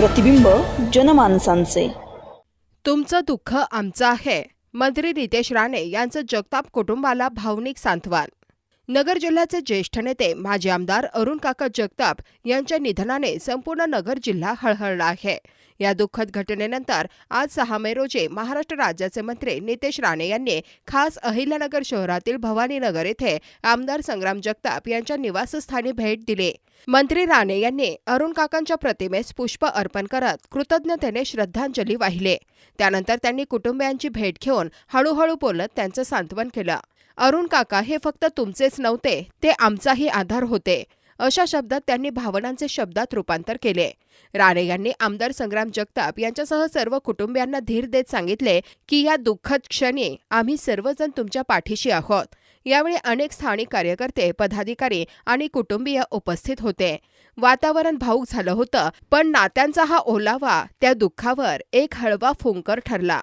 प्रतिबिंब जनमानसांचे. तुमचं दुःख आमचं आहे मंत्री नितेश राणे यांचं जगताप कुटुंबाला भावनिक सांत्वन. नगर जिल्ह्याचे ज्येष्ठ नेते माजी आमदार अरुण काका जगताप यांच्या निधनाने संपूर्ण नगर जिल्हा हळहळला आहे. या दुःखद घटनेनंतर आज सहा मे रोजी महाराष्ट्र राज्याचे मंत्री नितेश राणे यांनी खास अहिल्यानगर शहरातील भवानीनगर येथे आमदार संग्राम जगताप यांच्या निवासस्थानी भेट दिली. मंत्री राणे यांनी अरुण काकांच्या प्रतिमेस पुष्प अर्पण करत कृतज्ञतेने श्रद्धांजली वाहिली. त्यानंतर त्यांनी कुटुंबियांची भेट घेऊन हळूहळू बोलत त्यांचं सांत्वन केलं. अरुण काका हे फक्त तुमचेच नव्हते ते आमचाही आधार होते. अशा शब्दात त्यांनी भावनांचे शब्दात रूपांतर केले. राणे यांनी आमदार संग्राम जगताप यांच्यासह सर्व कुटुंबियांना धीर देत सांगितले की या दुःखद क्षणी आम्ही सर्वजण तुमच्या पाठीशी आहोत. यावेळी अनेक स्थानिक कार्यकर्ते पदाधिकारी आणि कुटुंबीय उपस्थित होते. वातावरण भाऊक झालं होतं पण नात्यांचा हा ओलावा त्या दुःखावर एक हळवा फुंकर ठरला.